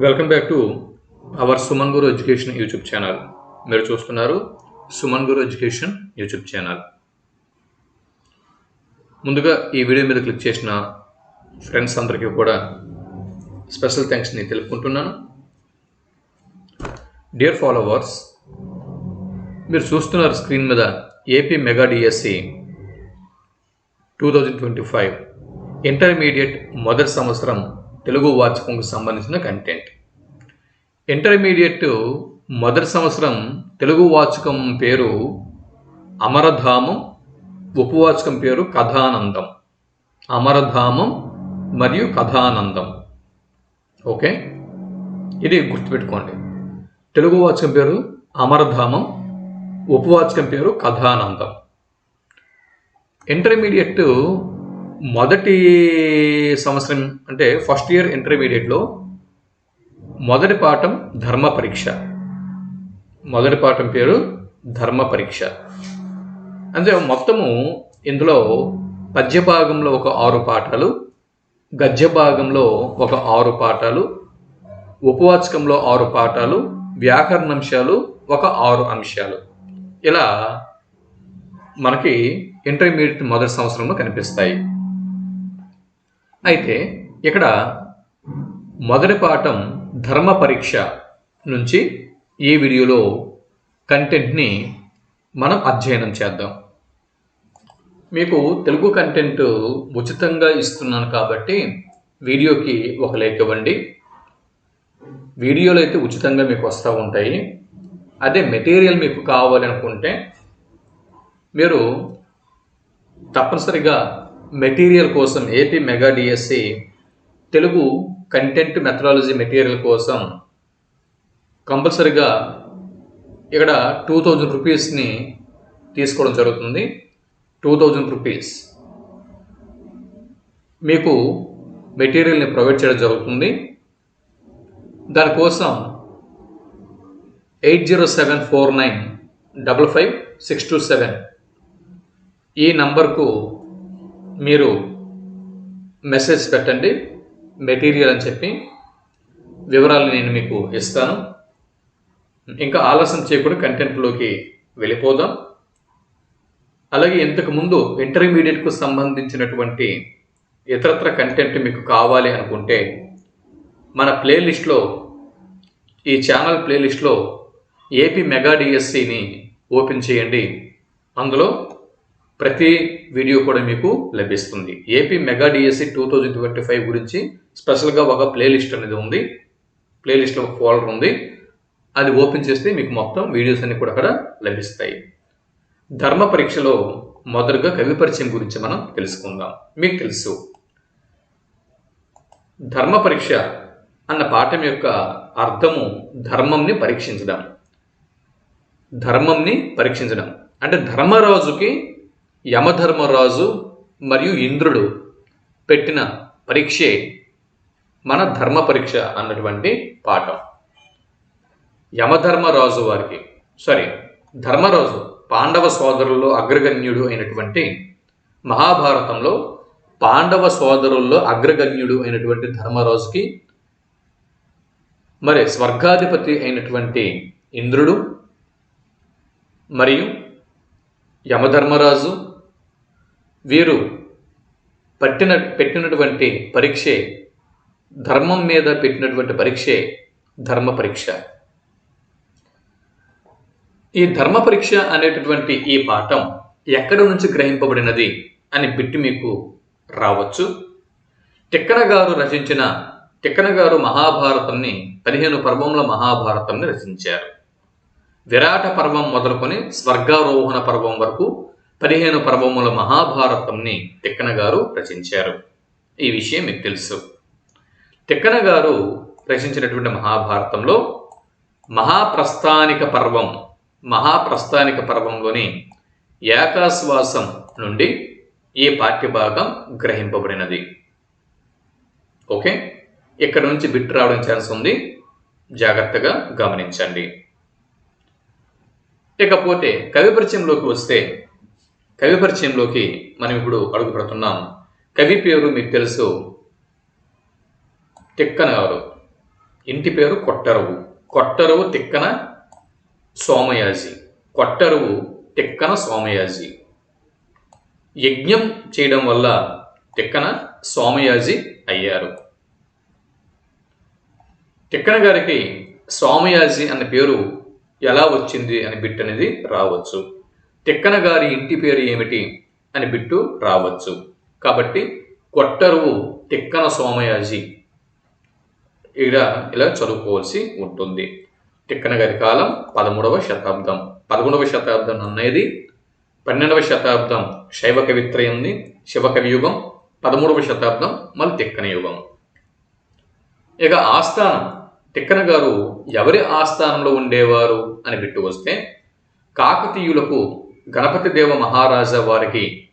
Welcome back to our Suman Guru education YouTube channel. మీరు చూస్తున్నారు Suman Guru education YouTube channel. ముందుగా ఈ video మీద క్లిక్ చేసిన ఫ్రెండ్స్ అందరికీ కూడా స్పెషల్ థ్యాంక్స్ని తెలుపుకుంటున్నాను. డియర్ ఫాలోవర్స్ మీరు చూస్తున్నారు స్క్రీన్ మీద AP mega DSC two thousand twenty five intermediate మొదటి సంవత్సరం తెలుగు వాచకంకు సంబంధించిన కంటెంట్ ఇంటర్మీడియట్ మొదటి సంవత్సరం తెలుగు వాచకం పేరు అమరధామం ఉపవాచకం పేరు కథానందం. అమరధామం మరియు కథానందం. ఓకే? ఇది గుర్తుపెట్టుకోండి. తెలుగు వాచకం పేరు అమరధామం ఉపవాచకం పేరు కథానందం. ఇంటర్మీడియట్ మొదటి సంవత్సరం అంటే ఫస్ట్ ఇయర్ ఇంటర్మీడియట్లో మొదటి పాఠం ధర్మ పరీక్ష. మొదటి పాఠం పేరు ధర్మ పరీక్ష. అంటే మొత్తము ఇందులో పద్య భాగంలో ఒక ఆరు పాఠాలు గద్య భాగంలో ఒక ఆరు పాఠాలు ఉపవాచకంలో ఆరు పాఠాలు వ్యాకరణాంశాలు ఒక ఆరు అంశాలు. ఇలా మనకి ఇంటర్మీడియట్ మొదటి సంవత్సరంలో కనిపిస్తాయి. అయితే ఇక్కడ మొదటి పాఠం ధర్మ పరీక్ష నుంచి ఈ వీడియోలో కంటెంట్ని మనం అధ్యయనం చేద్దాం. మీకు తెలుగు కంటెంట్ ఉచితంగా ఇస్తున్నాను కాబట్టి వీడియోకి ఒక లేక్ ఇవ్వండి. వీడియోలు అయితే ఉచితంగా మీకు వస్తూ ఉంటాయి. అదే మెటీరియల్ మీకు కావాలనుకుంటే మీరు తప్పనిసరిగా మెటీరియల్ కోసం AP mega DSC Telugu content methodology material కోసం కంపల్సరిగా ఇక్కడ టూ థౌజండ్ రూపీస్ని తీసుకోవడం జరుగుతుంది. టూ థౌజండ్ రూపీస్ మీకు మెటీరియల్ని ప్రొవైడ్ చేయడం జరుగుతుంది. దానికోసం eight zero seven four nine double five six two seven ఈ నంబర్కు మీరు మెసేజ్ పెట్టండి మెటీరియల్ అని చెప్పి వివరాలు నేను మీకు ఇస్తాను. ఇంకా ఆలస్యం చేయకుండా కంటెంట్లోకి వెళ్ళిపోదాం. అలాగే ఇంతకుముందు ఇంటర్మీడియట్కు సంబంధించినటువంటి ఇతరత్ర కంటెంట్ మీకు కావాలి అనుకుంటే మన ప్లేలిస్ట్లో ఈ ఛానల్ ప్లేలిస్ట్లో ఏపీ మెగా డిఎస్సిని ఓపెన్ చేయండి. అందులో ప్రతి వీడియో కూడా మీకు లభిస్తుంది. AP mega DSC two thousand twenty five గురించి స్పెషల్గా ఒక ప్లేలిస్ట్ అనేది ఉంది. ప్లేలిస్ట్లో ఒక ఫోల్డర్ ఉంది. అది ఓపెన్ చేస్తే మీకు మొత్తం వీడియోస్ అన్ని కూడా అక్కడ లభిస్తాయి. ధర్మ పరీక్షలో మొదటగా కవి పరిచయం గురించి మనం తెలుసుకుందాం. మీకు తెలుసు. ధర్మ పరీక్ష అన్న పాఠం యొక్క అర్థము ధర్మంని పరీక్షించడం. ధర్మంని పరీక్షించడం. అంటే ధర్మరాజుకి యమధర్మరాజు మరియు ఇంద్రుడు పెట్టిన పరీక్షే మన ధర్మ పరీక్ష అన్నటువంటి పాఠం. యమధర్మరాజు వారికి సారీ ధర్మరాజు పాండవ సోదరుల్లో అగ్రగణ్యుడు అయినటువంటి మహాభారతంలో పాండవ సోదరుల్లో అగ్రగణ్యుడు అయినటువంటి ధర్మరాజుకి మరి స్వర్గాధిపతి అయినటువంటి ఇంద్రుడు మరియు యమధర్మరాజు వీరు పట్టిన పెట్టినటువంటి పరీక్షే ధర్మం మీద పెట్టినటువంటి పరీక్షే ధర్మ పరీక్ష. ఈ ధర్మ పరీక్ష అనేటటువంటి ఈ పాఠం ఎక్కడి నుంచి గ్రహింపబడినది అని బిట్టి మీకు రావచ్చు. టిక్కన గారు రచించిన టిక్కన గారు మహాభారతంని పదిహేను పర్వముల మహాభారతంని రచించారు. విరాట పర్వం మొదలుకొని స్వర్గారోహణ పర్వం వరకు పదిహేను పర్వముల మహాభారతంని తిక్కన గారు రచించారు. ఈ విషయం మీకు తెలుసు. తిక్కన గారు రచించినటువంటి మహాభారతంలో మహాప్రస్థానిక పర్వం మహాప్రస్థానిక పర్వంలోని ఏకాశ్వాసం నుండి ఈ పాఠ్యభాగం గ్రహింపబడినది. ఓకే? ఇక్కడ నుంచి బిట్ రావడం ఛాన్స్ ఉంది. జాగ్రత్తగా గమనించండి. ఇకపోతే కవి పరిచయంలోకి వస్తే కవి పరిచయంలోకి మనం ఇప్పుడు అడుగు పెడుతున్నాం. కవి పేరు మీకు తెలుసు. తిక్కన గారు. ఇంటి పేరు కొట్టరువు. కొట్టరువు తిక్కన సోమయాజి. కొట్టరువు తిక్కన సోమయాజి. యజ్ఞం చేయడం వల్ల తిక్కన సోమయాజి అయ్యారు. తిక్కన గారికి సోమయాజి అన్న పేరు ఎలా వచ్చింది అని బిట్ అనేది రావచ్చు. తిక్కన గారి ఇంటి పేరు ఏమిటి అని బిట్టు రావచ్చు. కాబట్టి కొట్టరువు తిక్కన సోమయాజి. ఇక్కడ ఇలా చదువుకోవాల్సి ఉంటుంది. తిక్కన గారి కాలం పదమూడవ శతాబ్దం. పదమూడవ శతాబ్దం అనేది పన్నెండవ శతాబ్దం శైవ కవిత్రయంది శివకవి యుగం పదమూడవ శతాబ్దం మళ్ళీ తిక్కన యుగం. ఇక ఆస్థానం. తిక్కన గారు ఎవరి ఆస్థానంలో ఉండేవారు అని బిట్టు వస్తే కాకతీయులకు గణపతి దేవ మహారాజా వారికి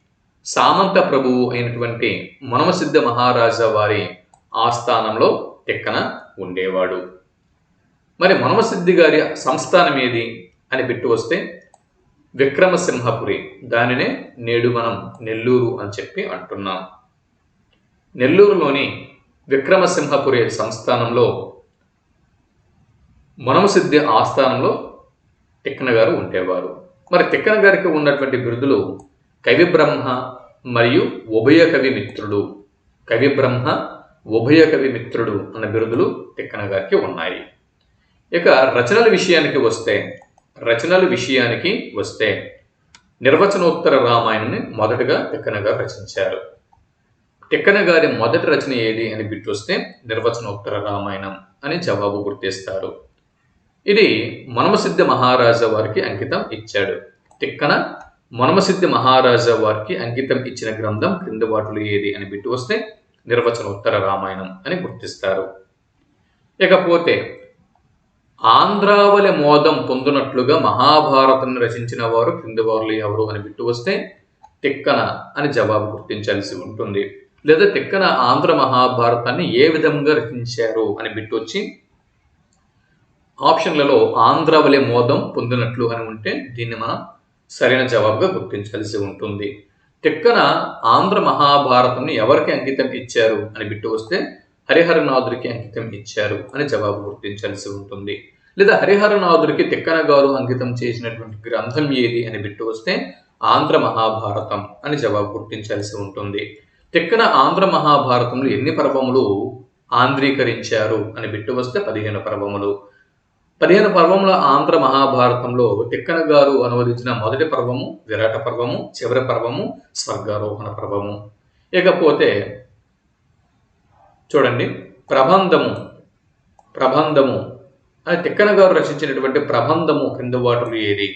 సామంత ప్రభువు అయినటువంటి మనమసిద్ధ మహారాజా వారి ఆస్థానంలో తిక్కన ఉండేవాడు. మరి మనమసిద్ధి గారి సంస్థానం ఏది అని పెట్టి వస్తే విక్రమసింహపురి. దానినే నేడు మనం నెల్లూరు అని చెప్పి అంటున్నాం. నెల్లూరులోని విక్రమసింహపురి సంస్థానంలో మనమసిద్ధి ఆస్థానంలో టిక్కన గారు ఉండేవారు. మరి తిక్కన గారికి ఉన్నటువంటి బిరుదులు కవి బ్రహ్మ మరియు ఉభయ కవి మిత్రుడు. కవి బ్రహ్మ ఉభయ కవి మిత్రుడు అన్న బిరుదులు తిక్కన గారికి ఉన్నాయి. ఇక రచనల విషయానికి వస్తే రచనల విషయానికి వస్తే నిర్వచనోత్తర రామాయణాన్ని మొదటగా తిక్కన గారు రచించారు. తిక్కన గారి మొదటి రచన ఏది అని బిట్టు వస్తే నిర్వచనోత్తర రామాయణం అని జవాబు గుర్తిస్తారు. ఇది మనమసిద్ధ మహారాజా వారికి అంకితం ఇచ్చాడు. తిక్కన మనమసిద్ధ మహారాజా వారికి అంకితం ఇచ్చిన గ్రంథం క్రింద వాటిలో ఏది అని బిట్టు వస్తే నిర్వచన ఉత్తర రామాయణం అని గుర్తిస్తారు. ఇకపోతే ఆంధ్రావళి మోదం పొందినట్లుగా మహాభారతం రచించిన వారు క్రింది వారులు ఎవరు అని బిట్టు వస్తే తిక్కన అని జవాబు గుర్తించాల్సి ఉంటుంది. లేదా తిక్కన ఆంధ్ర మహాభారతాన్ని ఏ విధంగా రచించారు అని బిట్టు వచ్చి ఆప్షన్లలో ఆంధ్రావళి మోదం పొందినట్లు అని ఉంటే దీన్ని మనం సరైన జవాబుగా గుర్తించాల్సి ఉంటుంది. తిక్కన ఆంధ్ర మహాభారతంని ఎవరికి అంకితం ఇచ్చారు అని బిట్టు వస్తే హరిహరనాథుడికి అంకితం ఇచ్చారు అని జవాబు గుర్తించాల్సి ఉంటుంది. లేదా హరిహరనాథుడికి తిక్కన గారు అంకితం చేసినటువంటి గ్రంథం ఏది అని బిట్టు వస్తే ఆంధ్ర మహాభారతం అని జవాబు గుర్తించాల్సి ఉంటుంది. తిక్కన ఆంధ్ర మహాభారతంలో ఎన్ని పర్వములు ఆంధ్రీకరించారు అని బిట్టు వస్తే పదిహేను పర్వములు. పదిహేను పర్వముల ఆంధ్ర మహాభారతంలో తిక్కన గారు అనువదించిన మొదటి పర్వము విరాట పర్వము చివరి పర్వము స్వర్గారోహణ పర్వము. ఇకపోతే చూడండి ప్రబంధము ప్రబంధము అని తిక్కన గారు రచించినటువంటి ప్రబంధము కింద వాటలు ఏది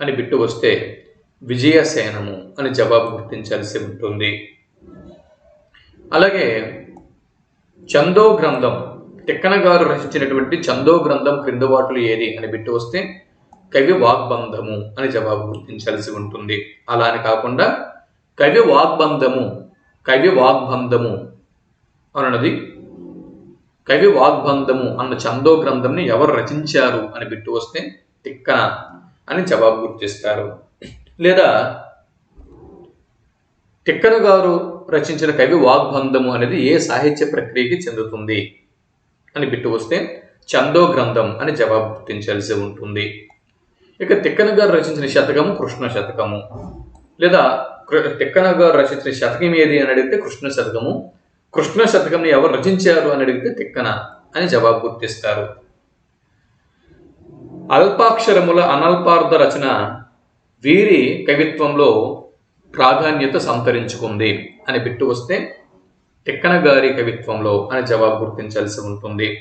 అని బిట్టు వస్తే విజయసేనము అని జవాబు గుర్తించాల్సి ఉంటుంది. అలాగే చందో గ్రంథం తిక్కన గారు రచించినటువంటి చందో గ్రంథం క్రింద ఏది అని బిట్టు వస్తే కవి వాగ్బంధము అని జవాబు గుర్తించాల్సి ఉంటుంది. అలా అని కాకుండా కవి వాగ్బంధము కవి వాగ్బంధము అన్నది కవి వాగ్బంధము అన్న చందో గ్రంథంని ఎవరు రచించారు అని బిట్టు వస్తే తిక్కన అని జవాబు గుర్తిస్తారు. లేదా తిక్కన గారు రచించిన కవి వాగ్బంధము అనేది ఏ సాహిత్య ప్రక్రియకి చెందుతుంది? అని బిట్టు వస్తే చందో గ్రంథం అని జవాబు గుర్తించాల్సి ఉంటుంది. ఇక తిక్కన గారు రచించిన శతకము కృష్ణ శతకము. లేదా తిక్కన గారు రచించిన శతకం ఏది అని అడిగితే కృష్ణ శతకము. కృష్ణ శతకంని ఎవరు రచించారు అని అడిగితే తిక్కన అని జవాబు గుర్తిస్తారు. అల్పాక్షరముల అనల్పార్థ రచన వీరి కవిత్వంలో ప్రాధాన్యత సంతరించుకుంది అని బిట్టు వస్తే తిక్కనగారి కవిత్వంలో అని జవాబు గుర్తించాల్సి ఉంటుంది.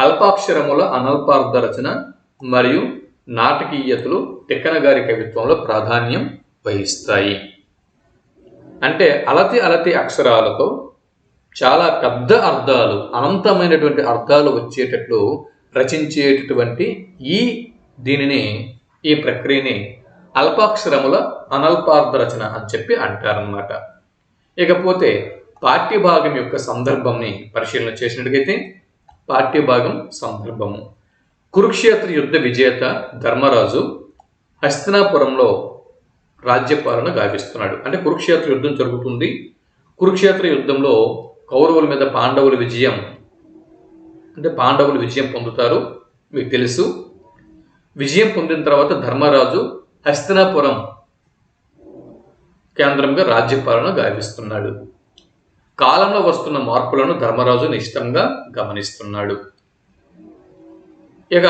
అల్పాక్షరముల అనల్పార్థ రచన మరియు నాటకీయతలు తిక్కనగారి కవిత్వంలో ప్రాధాన్యం వహిస్తాయి. అంటే అలతి అలతి అక్షరాలతో చాలా పెద్ద అర్థాలు అనంతమైనటువంటి అర్థాలు వచ్చేటట్లు రచించేటటువంటి ఈ దీనిని ఈ ప్రక్రియని అల్పాక్షరముల అనల్పార్థ రచన అని చెప్పి అంటారనమాట ఇకపోతే పార్టీ భాగం యొక్క సందర్భంని పరిశీలన చేసినట్టుగైతే భాగం సందర్భము. కురుక్షేత్ర యుద్ధ విజేత ధర్మరాజు హస్తినాపురంలో రాజ్యపాలన గావిస్తున్నాడు. అంటే కురుక్షేత్ర యుద్ధం జరుగుతుంది. కురుక్షేత్ర యుద్ధంలో కౌరవుల మీద పాండవుల విజయం అంటే పాండవులు విజయం పొందుతారు. మీకు తెలుసు. విజయం పొందిన తర్వాత ధర్మరాజు హస్తినాపురం కేంద్రంగా రాజ్యపాలన గావిస్తున్నాడు. కాలంలో వస్తున్న మార్పులను ధర్మరాజు నిశ్చితంగా గమనిస్తున్నాడు. ఇక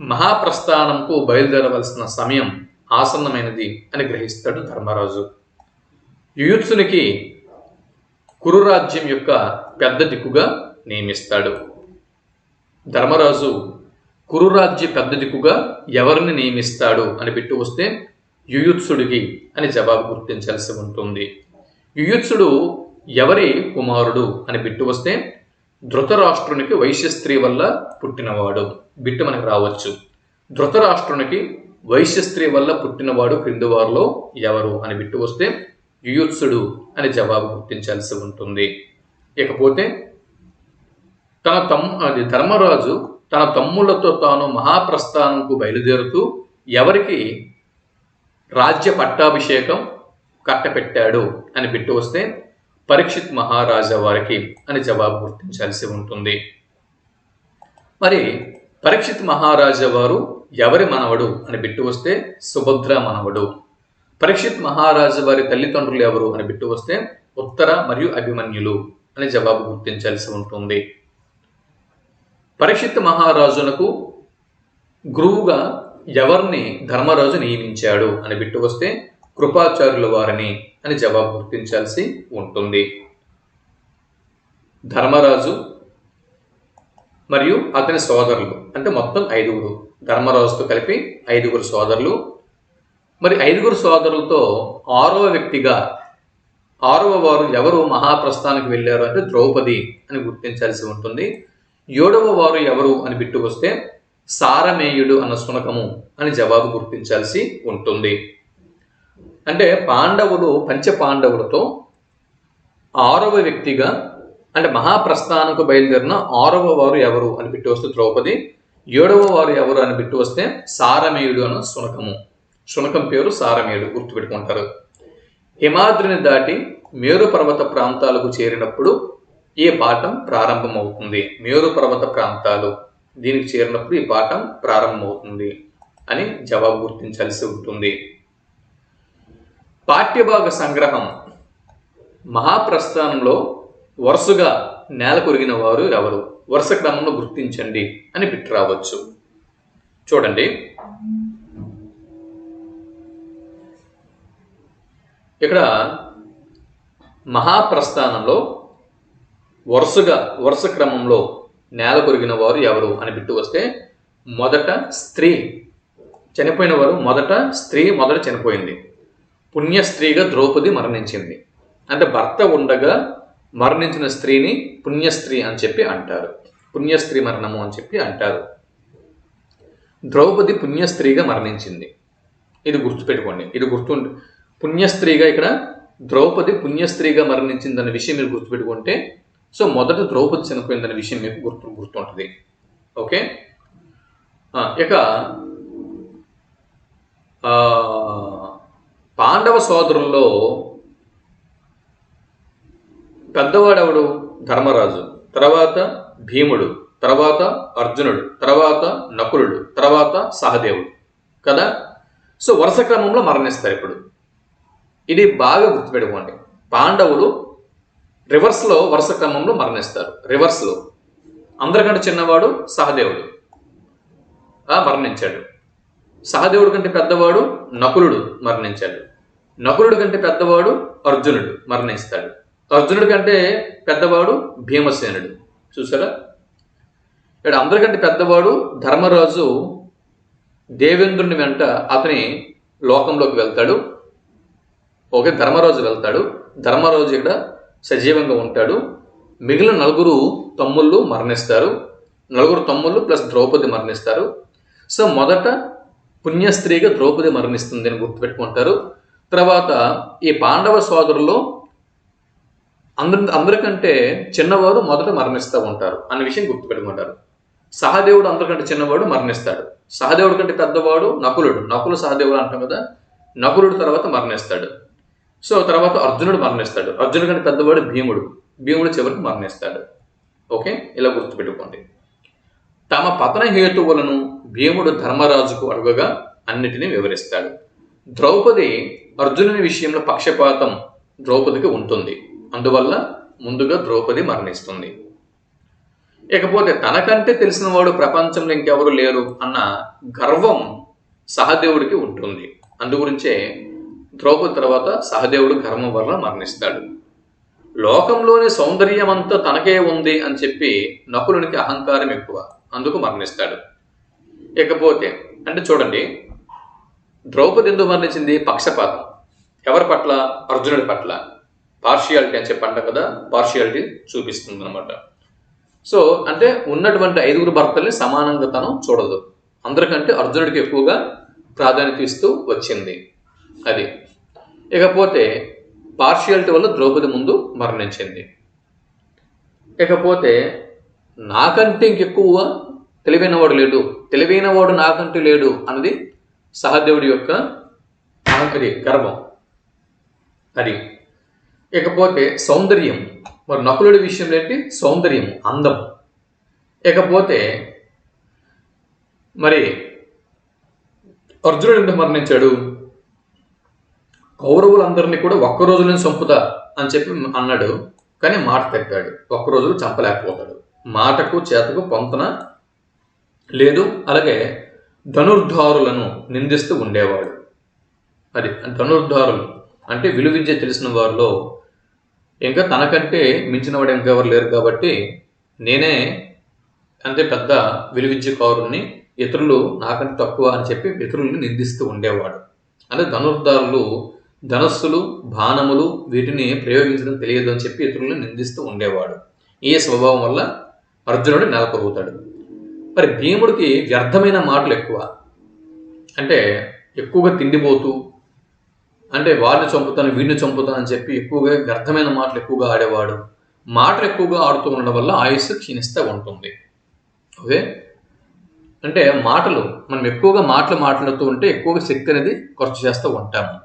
మహాప్రస్థానంకు బయలుదేరవలసిన సమయం ఆసన్నమైనది అని గ్రహిస్తాడు ధర్మరాజు. యుయుత్సునికి కురురాజ్యం యొక్క పెద్ద దిక్కుగా నియమిస్తాడు. ధర్మరాజు కురురాజ్య పెద్ద దిక్కుగా ఎవరిని నియమిస్తాడు అని పెట్టి వస్తే యుయుత్సుడికి అని జవాబు గుర్తించాల్సి ఉంటుంది. యుయుత్సుడు ఎవరి కుమారుడు అని బిట్టు వస్తే ధృతరాష్ట్రునికి వైశ్యస్త్రీ వల్ల పుట్టినవాడు. బిట్టు మనకు రావచ్చు. ధృతరాష్ట్రునికి వైశ్యస్త్రీ వల్ల పుట్టినవాడు క్రిందివారిలో ఎవరు అని బిట్టు వస్తే యుయుత్సుడు అని జవాబు గుర్తించాల్సి ఉంటుంది. ఇకపోతే తన తమ్ అది ధర్మరాజు తన తమ్ముళ్ళతో తాను మహాప్రస్థానంకు బయలుదేరుతూ ఎవరికి రాజ్య పట్టాభిషేకం కట్టపెట్టాడు అని బిట్టు వస్తే పరీక్షిత్ మహారాజా వారికి అని జవాబు గుర్తించాల్సి ఉంటుంది. మరి పరీక్షిత్ మహారాజా వారు ఎవరి మనవడు అని బిట్టు వస్తే సుభద్ర మనవడు. పరీక్షిత్ మహారాజు వారి తల్లిదండ్రులు ఎవరు అని బిట్టు వస్తే ఉత్తర మరియు అభిమన్యులు అని జవాబు గుర్తించాల్సి ఉంటుంది. పరీక్షిత్ మహారాజునకు గురువుగా ఎవరిని ధర్మరాజు నియమించాడు అని బిట్టు వస్తే కృపాచార్యుల వారిని అని జవాబు గుర్తించాల్సి ఉంటుంది. ధర్మరాజు మరియు అతని సోదరులు అంటే మొత్తం ఐదుగురు. ధర్మరాజుతో కలిపి ఐదుగురు సోదరులు. మరి ఐదుగురు సోదరులతో ఆరవ వ్యక్తిగా ఆరవ వారు ఎవరు మహాప్రస్థానికి వెళ్ళారు అంటే ద్రౌపది అని గుర్తించాల్సి ఉంటుంది. ఏడవ వారు ఎవరు అని బిట్టుకొస్తే సారమేయుడు అన్న శునకము అని జవాబు గుర్తించాల్సి ఉంటుంది. అంటే పాండవులు పంచ పాండవులతో ఆరవ వ్యక్తిగా అంటే మహాప్రస్థానంకు బయలుదేరిన ఆరవ వారు ఎవరు అని పెట్టి వస్తే ద్రౌపది ఏడవ వారు ఎవరు అని పెట్టి వస్తే సారమేయుడు అన్న శునకము శునకం పేరు సారమేయుడు గుర్తుపెట్టుకుంటారు. హిమాద్రిని దాటి మేరు పర్వత ప్రాంతాలకు చేరినప్పుడు ఈ పాఠం ప్రారంభమవుతుంది. మేరు పర్వత ప్రాంతాలు దీనికి చేరినప్పుడు ఈ పాఠం ప్రారంభమవుతుంది అని జవాబు గుర్తించాల్సి ఉంటుంది. పాఠ్యభాగ సంగ్రహం మహాప్రస్థానంలో వరుసగా నేల కొరిగిన వారు ఎవరు? వరుస క్రమంలో గుర్తించండి అని బిట్ రావచ్చు చూడండి. ఇక్కడ మహాప్రస్థానంలో వరుసగా వరుస క్రమంలో నేల కొరిగిన వారు ఎవరు అని బిట్టు వస్తే మొదట స్త్రీ. చనిపోయిన వారు మొదట స్త్రీ మొదట చనిపోయింది. పుణ్యస్త్రీగా ద్రౌపది మరణించింది. అంటే భర్త ఉండగా మరణించిన స్త్రీని పుణ్యస్త్రీ అని చెప్పి అంటారు. పుణ్యస్త్రీ మరణము అని చెప్పి అంటారు. ద్రౌపది పుణ్యస్త్రీగా మరణించింది. ఇది గుర్తుపెట్టుకోండి. ఇది గుర్తు పుణ్యస్త్రీగా ఇక్కడ ద్రౌపది పుణ్యస్త్రీగా మరణించిందన్న విషయం మీరు గుర్తుపెట్టుకుంటే సో మొదట ద్రౌపది చనిపోయిందన్న విషయం మీకు గుర్తు గుర్తుంటుంది. ఓకే? ఇక ఆ, పాండవ సోదరుల్లో పెద్దవాడెవడు? ధర్మరాజు. తర్వాత భీముడు. తర్వాత అర్జునుడు. తర్వాత నకులుడు. తర్వాత సహదేవుడు. కదా? సో వరుస క్రమంలో మరణిస్తారు ఇప్పుడు. ఇది బాగా గుర్తుపెట్టుకోండి. పాండవులు రివర్స్లో వరుస క్రమంలో మరణిస్తారు. రివర్స్లో. అందరికంటే చిన్నవాడు సహదేవుడు. మరణించాడు. సహదేవుడి కంటే పెద్దవాడు నకులుడు మరణించాడు. నకులుడి కంటే పెద్దవాడు అర్జునుడు మరణిస్తాడు. అర్జునుడి కంటే పెద్దవాడు భీమసేనుడు. చూసారా? ఇక్కడ అందరికంటే పెద్దవాడు ధర్మరాజు దేవేంద్రుని వెంట అతని లోకంలోకి వెళ్తాడు. ఓకే ధర్మరాజు వెళ్తాడు. ధర్మరాజు ఇక్కడ సజీవంగా ఉంటాడు. మిగిలిన నలుగురు తమ్ముళ్ళు మరణిస్తారు. నలుగురు తమ్ముళ్ళు ప్లస్ ద్రౌపది మరణిస్తారు. సో మొదట పుణ్యస్త్రీగా ద్రౌపది మరణిస్తుంది అని గుర్తుపెట్టుకుంటారు. తర్వాత ఈ పాండవ సోదరులో అందరి అందరికంటే చిన్నవాడు మొదట మరణిస్తూ ఉంటారు అనే విషయం గుర్తుపెట్టుకుంటారు. సహదేవుడు అందరికంటే చిన్నవాడు మరణిస్తాడు. సహదేవుడి కంటే పెద్దవాడు నకులుడు. నకులు సహదేవుడు అంటాం కదా నకులుడు తర్వాత మరణిస్తాడు. సో తర్వాత అర్జునుడు మరణిస్తాడు. అర్జునుడు కంటే పెద్దవాడు భీముడు. భీముడు చివరికి మరణిస్తాడు. ఓకే? ఇలా గుర్తుపెట్టుకోండి. తమ పతన హేతువులను భీముడు ధర్మరాజుకు అడుగగా అన్నిటినీ వివరిస్తాడు. ద్రౌపది అర్జునుని విషయంలో పక్షపాతం ద్రౌపదికి ఉంటుంది. అందువల్ల ముందుగా ద్రౌపది మరణిస్తుంది. ఇకపోతే తనకంటే తెలిసినవాడు ప్రపంచంలో ఇంకెవరు లేరు అన్న గర్వం సహదేవుడికి ఉంటుంది. అందుగురించే ద్రౌపది తర్వాత సహదేవుడు గర్వం వల్ల మరణిస్తాడు. లోకంలోని సౌందర్యం అంతా తనకే ఉంది అని చెప్పి నకులునికి అహంకారం ఎక్కువ. అందుకు మరణిస్తాడు. ఇకపోతే అంటే చూడండి ద్రౌపది ఎందుకు మరణించింది పక్షపాతం. ఎవరి పట్ల? అర్జునుడి పట్ల. పార్షియాలిటీ అని చెప్పంట కదా పార్షియాలిటీ చూపిస్తుంది అనమాట సో అంటే ఉన్నటువంటి ఐదుగురు భర్తల్ని సమానంగా తను చూడదు. అందరికంటే అర్జునుడికి ఎక్కువగా ప్రాధాన్యత ఇస్తూ వచ్చింది. అది. ఇకపోతే పార్షియాలిటీ వల్ల ద్రౌపది ముందు మరణించింది. ఇకపోతే నాకంటే ఇంకెక్కువ తెలివైనవాడు లేడు. తెలివైనవాడు నాకంటే లేడు అన్నది సహదేవుడి యొక్క అది గర్వం. అది. ఇకపోతే సౌందర్యం. మరి నకులుడి విషయంలో ఏంటి? సౌందర్యం అందం. ఇకపోతే మరి అర్జునుడు ఎందుకు మరణించాడు? కౌరవులందరినీ కూడా ఒక్క రోజులోనే చంపుతా అని చెప్పి అన్నాడు. కానీ మాట తప్పాడు. ఒక్క రోజులో చంపలేకపోతాడు. మాటకు చేతకు పొంతన లేదు. అలాగే ధనుర్ధారులను నిందిస్తూ ఉండేవాడు. అది ధనుర్ధారులు అంటే విలువిద్య తెలిసిన వారిలో ఇంకా తనకంటే మించిన వాడు ఇంకెవరు లేరు కాబట్టి నేనే అంతే పెద్ద విలువిద్యకారుణ్ణి ఇతరులు నాకంటే తక్కువ అని చెప్పి ఇతరుల్ని నిందిస్తూ ఉండేవాడు. అంటే ధనుర్ధారులు ధనస్సులు బాణములు వీటిని ప్రయోగించడం తెలియదు అని చెప్పి ఇతరులను నిందిస్తూ ఉండేవాడు. ఈ స్వభావం వల్ల? అర్జునుడు నెలకొరుగుతాడు మరి భీముడికి వ్యర్థమైన మాటలు ఎక్కువ. అంటే ఎక్కువగా తిండిపోతూ అంటే వారిని చంపుతాను వీడిని చంపుతాను అని చెప్పి ఎక్కువగా వ్యర్థమైన మాటలు ఎక్కువగా ఆడేవాడు. మాటలు ఎక్కువగా ఆడుతూ ఉండడం వల్ల ఆయుస్సు క్షీణిస్తూ ఉంటుంది. ఓకే? అంటే మాటలు మనం ఎక్కువగా మాటలు మాట్లాడుతూ ఉంటే ఎక్కువగా శక్తి అనేది ఖర్చు చేస్తూ ఉంటాము.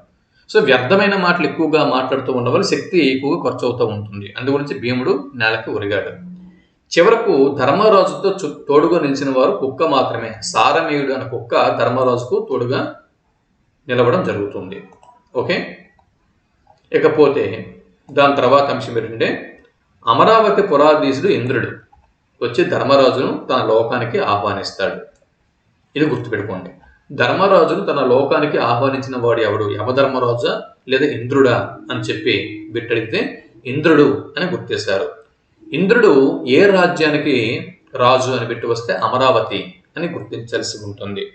సో వ్యర్థమైన మాటలు ఎక్కువగా మాట్లాడుతూ ఉండడం వల్ల శక్తి ఎక్కువగా ఖర్చు అవుతూ ఉంటుంది. అందుగురించి భీముడు నేలకు ఒరిగాడు. చివరకు ధర్మరాజుతో చు- తోడుగా నిలిచిన వారు కుక్క మాత్రమే. సారమేయుడు అనే కుక్క ధర్మరాజుకు తోడుగా నిలవడం జరుగుతుంది. ఓకే? ఇకపోతే దాని తర్వాత అంశం ఏంటంటే అమరావతి పురాధీశుడు ఇంద్రుడు వచ్చి ధర్మరాజును తన లోకానికి ఆహ్వానిస్తాడు. ఇది గుర్తుపెట్టుకోండి. ధర్మరాజును తన లోకానికి ఆహ్వానించిన వాడు ఎవడు? యమధర్మరాజా లేదా ఇంద్రుడా అని చెప్పి బిట్టడిగితే ఇంద్రుడు అని గుర్తిస్తారు. ఇంద్రుడు ఏ రాజ్యానికి రాజు అని పెట్టి వస్తే అమరావతి అని గుర్తించాల్సి ఉంటుంది.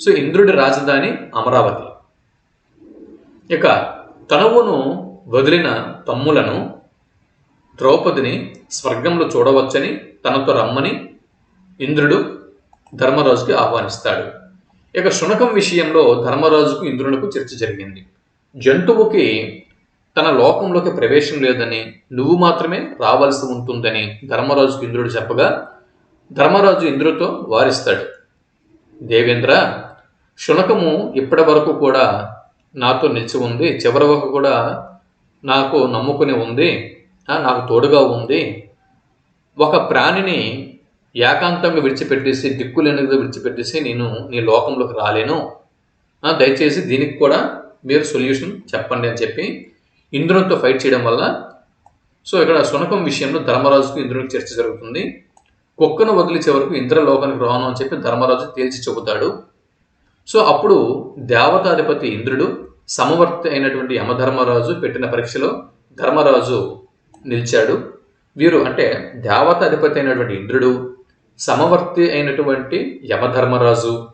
సో ఇంద్రుడి రాజధాని అమరావతి. ఇక తనువును వదిలిన తమ్ములను ద్రౌపదిని స్వర్గంలో చూడవచ్చని తనతో రమ్మని ఇంద్రుడు ధర్మరాజుకి ఆహ్వానిస్తాడు. ఇక శునకం విషయంలో ధర్మరాజుకు ఇంద్రునికి చర్చ జరిగింది. జంతువుకి తన లోకంలోకి ప్రవేశం లేదని నువ్వు మాత్రమే రావాల్సి ఉంటుందని ధర్మరాజుకు ఇంద్రుడు చెప్పగా ధర్మరాజు ఇంద్రుడితో వారిస్తాడు. దేవేంద్ర శునకము ఇప్పటి వరకు కూడా నాతో నిలిచి ఉంది చివరి వరకు కూడా నాకు నమ్ముకుని ఉంది ఆ, నాకు తోడుగా ఉంది. ఒక ప్రాణిని ఏకాంతంగా విడిచిపెట్టేసి దిక్కులేనిగా విడిచిపెట్టేసి నేను నీ లోకంలోకి రాలేను. దయచేసి దీనికి కూడా మీరు సొల్యూషన్ చెప్పండి అని చెప్పి ఇంద్రునితో ఫైట్ చేయడం వల్ల. సో ఇక్కడ శునకం విషయంలో ధర్మరాజుకు ఇంద్రునికి చర్చ జరుగుతుంది. కుక్కను వదిలించే వరకు ఇంద్రలోకానికి రాను అని చెప్పి ధర్మరాజు తేల్చి చెబుతాడు. సో అప్పుడు దేవతాధిపతి ఇంద్రుడు సమవర్తి అయినటువంటి యమధర్మరాజు పెట్టిన పరీక్షలో ధర్మరాజు నిలిచాడు. వీరు అంటే దేవతాధిపతి అయినటువంటి ఇంద్రుడు సమవర్తి అయినటువంటి యమధర్మరాజు.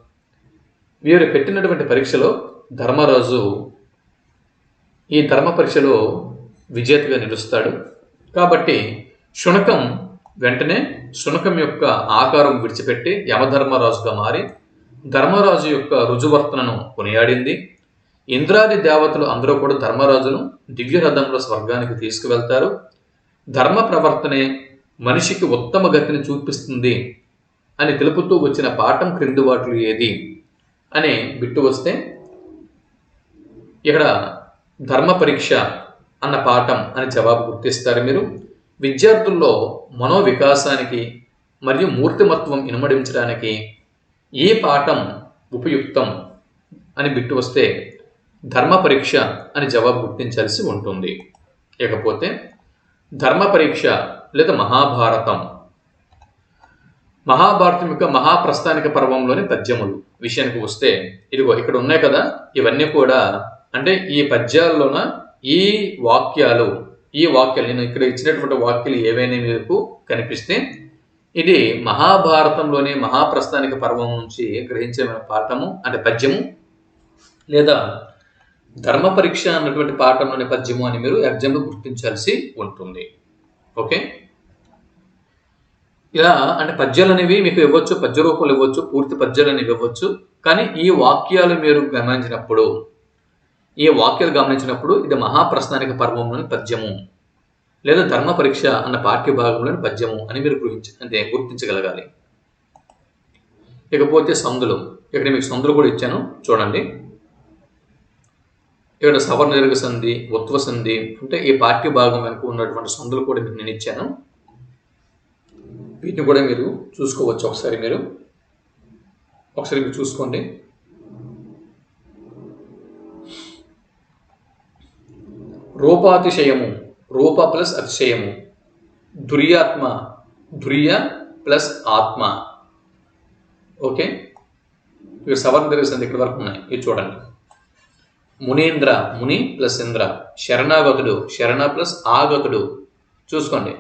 వీరు పెట్టినటువంటి పరీక్షలో ధర్మరాజు ఈ ధర్మ పరీక్షలో విజేతగా నిలుస్తాడు. కాబట్టి శునకం వెంటనే శునకం యొక్క ఆకారం విడిచిపెట్టి యమధర్మరాజుగా మారి ధర్మరాజు యొక్క రుజువర్తనను కొనియాడింది. ఇంద్రాది దేవతలు అందరూ కూడా ధర్మరాజును దివ్యరథంలో స్వర్గానికి తీసుకువెళ్తారు. ధర్మ ప్రవర్తనే మనిషికి ఉత్తమ గతిని చూపిస్తుంది అని తెలుపుతూ వచ్చిన పాఠం క్రింది వాటిలో ఏది? అని బిట్టు వస్తే ఇక్కడ ధర్మ పరీక్ష అన్న పాఠం అని జవాబు గుర్తిస్తారు మీరు. విద్యార్థుల్లో మనోవికాసానికి మరియు మూర్తిమత్వం ఇనుమడించడానికి ఏ పాఠం ఉపయుక్తం అని బిట్టు వస్తే ధర్మ పరీక్ష అని జవాబు గుర్తించాల్సి ఉంటుంది. ఇకపోతే ధర్మ పరీక్ష లేదా మహాభారతం. మహాభారతం యొక్క మహాప్రస్థానిక పర్వంలోని పద్యములు విషయానికి వస్తే ఇదిగో ఇక్కడ ఉన్నాయి కదా ఇవన్నీ కూడా అంటే ఈ పద్యాల్లోన ఈ వాక్యాలు ఈ వాక్యాలు నేను ఇక్కడ ఇచ్చినటువంటి వాక్యాలు ఏవైనా మీకు కనిపిస్తే ఇది మహాభారతంలోని మహాప్రస్థానిక పర్వం నుంచి గ్రహించే పాఠము అంటే పద్యము లేదా ధర్మ పరీక్ష అన్నటువంటి పాఠంలోని పద్యము అని మీరు ఎగ్జామ్లో గుర్తించాల్సి ఉంటుంది. ఓకే? ఇలా అంటే పద్యాలు అనేవి మీకు ఇవ్వచ్చు పద్య రూపాలు ఇవ్వచ్చు పూర్తి పద్యాలు అనేవి ఇవ్వచ్చు కానీ ఈ వాక్యాలు మీరు గమనించినప్పుడు ఈ వాక్యాలు గమనించినప్పుడు ఇది మహాప్రస్థానిక పర్వంలోని పద్యము. లేదా ధర్మ పరీక్ష అన్న పాఠ్య భాగంలోని పద్యము అని మీరు గురించి అంటే గుర్తించగలగాలి. ఇకపోతే సందులు. ఇక్కడ మీకు సందులు కూడా ఇచ్చాను. చూడండి. ఇక్కడ సవర్ణ సంధి ఉత్వ సంధి అంటే ఈ పాఠ్య భాగం వెనుక ఉన్నటువంటి సందులు కూడా మీకు నేను ఇచ్చాను. వీటిని కూడా మీరు చూసుకోవచ్చు ఒకసారి మీరు. ఒకసారి మీరు చూసుకోండి. రూపాతిశయము రూప ప్లస్ అతిశయము. దుర్యాత్మ దుర్య ప్లస్ ఆత్మ. ఓకే? ఇవి సవర్ణ దర్శనం ఇక్కడ వరకు ఉన్నాయి. ఇవి చూడండి. మునీంద్ర ముని ప్లస్ ఇంద్ర. శరణాగతుడు శరణ ప్లస్ ఆగతుడు. చూసుకోండి.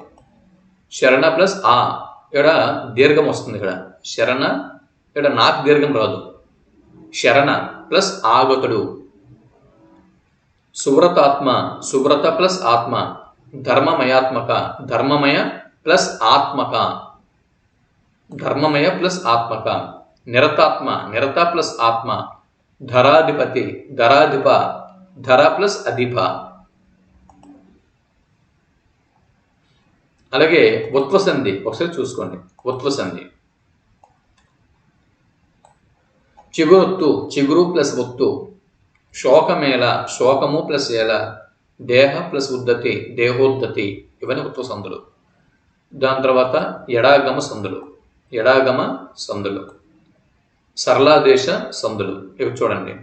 శరణ ప్లస్ ఆ. ఇక్కడ దీర్ఘం వస్తుంది ఇక్కడ. శరణ ఇక్కడ నాకు దీర్ఘం రాదు. శరణ ప్లస్ ఆగతుడు. సువ్రతాత్మ సువ్రత ప్లస్ ఆత్మ ధర్మమయాత్మక ధర్మమయ ప్లస్ ఆత్మక. ధర్మమయ ప్లస్ ఆత్మక. నిరతాత్మ నిరత ప్లస్ ఆత్మ. ధరాధిపతి ధరాధిప ధర ప్లస్ అధిప. అలాగే ఉత్వసంధి ఒకసారి చూసుకోండి. ఉత్వసంధి. చిగురొత్తు చిగురు ప్లస్ ఒత్తు. శోకమేళ శోకము ప్లస్ ఏల దేహ ప్లస్ ఉద్ధతి దేహోద్ధతి ఇవన్నీ ఉత్వ సందులు. దాని తర్వాత ఎడాగమ సందులు. ఎడాగమ సందులు. సరళాదేశ సందులు. ఇవి చూడండి.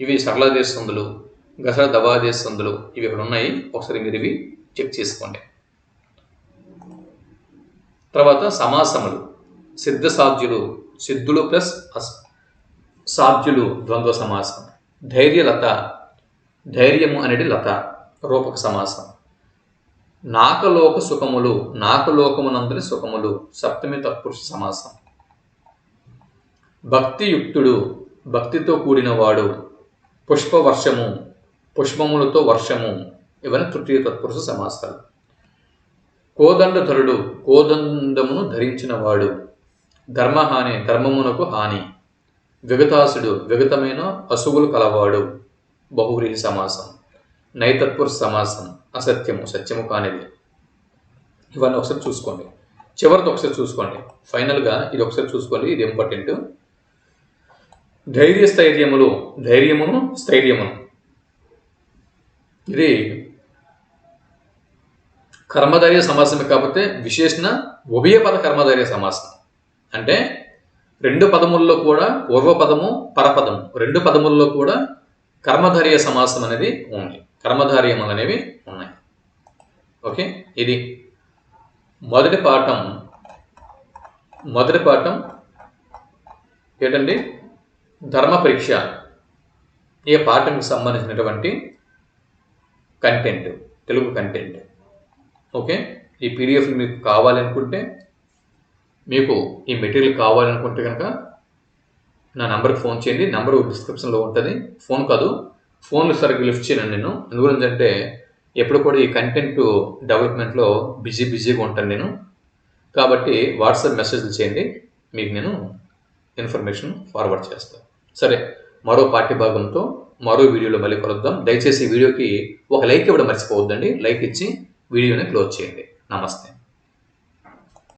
ఇవి సరళాదేశ సందులు గసర దవాదేశ సందులు. ఇవి ఇక్కడ ఉన్నాయి? ఒకసారి మీరు ఇవి చెక్ చేసుకోండి. తర్వాత సమాసములు. సిద్ధ సాధ్యులు. సిద్ధులు ప్లస్ అస్ సాధ్యులు ద్వంద్వ సమాసం. ధైర్యలత ధైర్యము అనేది లత రూపక సమాసం. నాకలోక సుఖములు నాకలోకమునందరి సుఖములు సప్తమి తత్పురుష సమాసం. భక్తియుక్తుడు భక్తితో కూడినవాడు పుష్పవర్షము పుష్పములతో వర్షము ఇవన్నీ తృతీయ తత్పురుష సమాసాలు. కోదండధరుడు కోదండమును ధరించినవాడు ధర్మహాని ధర్మమునకు హాని విగతాసుడు విగతమైన అసువులు కలవాడు. బహువ్రీహి సమాసం. నైతత్పురుష సమాసం. అసత్యము సత్యము కానిది. ఇవన్నీ ఒకసారి చూసుకోండి. చివరిది ఒకసారి చూసుకోండి. ఫైనల్గా ఇది ఒకసారి చూసుకోండి. ఇది ఇంపార్టెంట్. ధైర్య స్థైర్యములు. ధైర్యమును స్థైర్యమును. ఇది కర్మధార్య సమాసమే కాకపోతే విశేషణ ఉభయపద కర్మధార్య సమాసం. అంటే రెండు పదముల్లో కూడా పూర్వపదము పరపదము. రెండు పదముల్లో కూడా కర్మధార్య సమాసం అనేది ఉంది. కర్మధార్యములు అనేవి ఉన్నాయి. ఓకే? ఇది మొదటి పాఠం. మొదటి పాఠం ఏంటండి? ధర్మ పరీక్ష. ఈ పాఠంకి సంబంధించినటువంటి కంటెంట్ తెలుగు కంటెంట్ ఓకే? ఈ పీడిఎఫ్ మీకు కావాలనుకుంటే మీకు ఈ మెటీరియల్ కావాలనుకుంటే కనుక నా నెంబర్కి ఫోన్ చేయండి. నెంబర్ డిస్క్రిప్షన్లో ఉంటుంది. ఫోన్ కాదు ఫోన్లు సరిగ్గా లిఫ్ట్ చేయను నేను. ఎందుకంటే ఎప్పుడు కూడా ఈ కంటెంట్ డెవలప్మెంట్లో బిజీ బిజీగా ఉంటాను నేను. కాబట్టి వాట్సాప్ మెసేజ్లు చేయండి. మీకు నేను ఇన్ఫర్మేషన్ ఫార్వర్డ్ చేస్తాను. సరే మరో పార్టీ భాగంతో మరో వీడియోలో మళ్ళీ కలుద్దాం. దయచేసి ఈ వీడియోకి ఒక లైక్ ఇవ్వడం మర్చిపోవద్దండి. లైక్ ఇచ్చి వీడియోని క్లోజ్ చేయండి. నమస్తే.